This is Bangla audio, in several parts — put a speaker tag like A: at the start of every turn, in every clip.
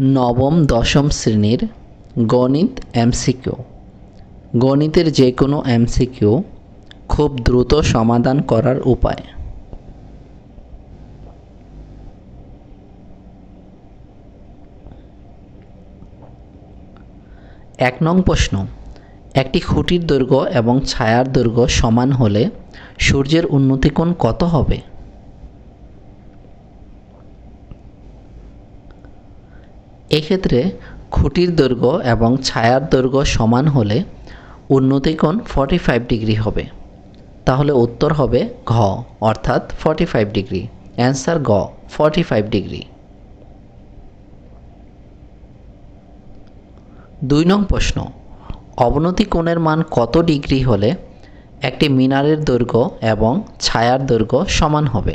A: নবম দশম শ্রেণির গণিত এমসিকিউ। গণিতের যে কোনো এমসিকিউ খুব দ্রুত সমাধান করার উপায়। এক নং প্রশ্ন, একটি খুঁটির দৈর্ঘ্য এবং ছায়ার দৈর্ঘ্য সমান হলে সূর্যের উন্নতিকোণ কত হবে? এক্ষেত্রে খুঁটির দৈর্ঘ্য এবং ছায়ার দৈর্ঘ্য সমান হলে উন্নতিকোণ ফর্টি ফাইভ ডিগ্রি হবে। তাহলে উত্তর হবে ঘ, অর্থাৎ ফর্টি ফাইভ ডিগ্রি অ্যান্সার গ ফর্টি ফাইভ ডিগ্রি দুই নং প্রশ্ন, অবনতি কোণের মান কত ডিগ্রি হলে একটি মিনারের দৈর্ঘ্য এবং ছায়ার দৈর্ঘ্য সমান হবে?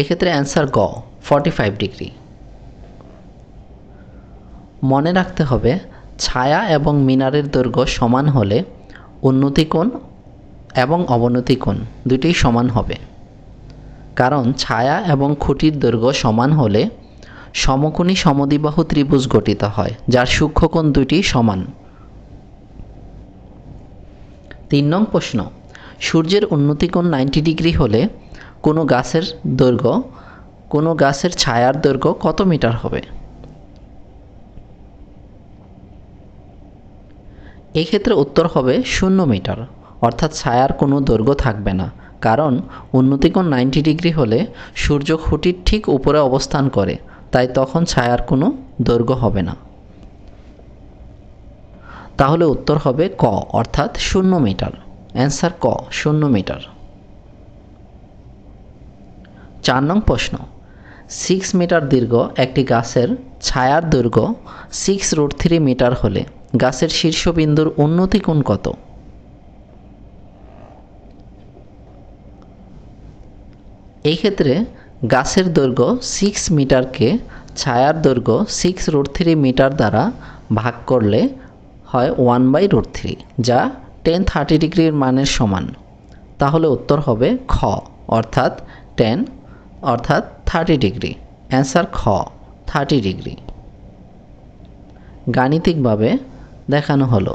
A: এক্ষেত্রে অ্যান্সার গ ফর্টি ফাইভ ডিগ্রি মনে রাখতে হবে, ছায়া এবং মিনারের দৈর্ঘ্য সমান হলে উন্নতিকোণ এবং অবনতিকোণ দুটি সমান হবে। কারণ ছায়া এবং খুঁটির দৈর্ঘ্য সমান হলে সমকোণী সমদিবাহু ত্রিভুজ গঠিত হয়, যার সূক্ষ্মকোণ দুটি সমান। তিন নং প্রশ্ন, সূর্যের উন্নতিকোণ নাইনটি ডিগ্রি হলে কোনো গাছের দৈর্ঘ্য, কোনো গাছের ছায়ার দৈর্ঘ্য কত মিটার হবে? এই ক্ষেত্রে উত্তর হবে শূন্য মিটার। অর্থাৎ ছায়ার কোনো দৈর্ঘ্য থাকবে না। কারণ উন্নতিকোণ নাইনটি ডিগ্রি হলে সূর্য খুঁটির ঠিক উপরে অবস্থান করে, তাই তখন ছায়ার কোনো দৈর্ঘ্য হবে না। তাহলে উত্তর হবে ক, অর্থাৎ শূন্য মিটার। অ্যান্সার ক, শূন্য মিটার। চার নং প্রশ্ন। সিক্স মিটার দীর্ঘ একটি গাছের ছায়ার দৈর্ঘ্য সিক্স রুট থ্রি মিটার হলে গাছের শীর্ষবিন্দুর উন্নতি কোণ কত? এই ক্ষেত্রে গাছের দৈর্ঘ্য সিক্স মিটারকে ছায়ার দৈর্ঘ্য সিক্স রুট থ্রি মিটার দ্বারা ভাগ করলে হয় ওয়ান বাই রুট থ্রি যা টেন থার্টি ডিগ্রির মানের সমান। তাহলে উত্তর হবে খ, অর্থাৎ টেন অর্থাৎ থার্টি ডিগ্রি অ্যান্সার খ থার্টি ডিগ্রি গাণিতিকভাবে দেখানো হলো।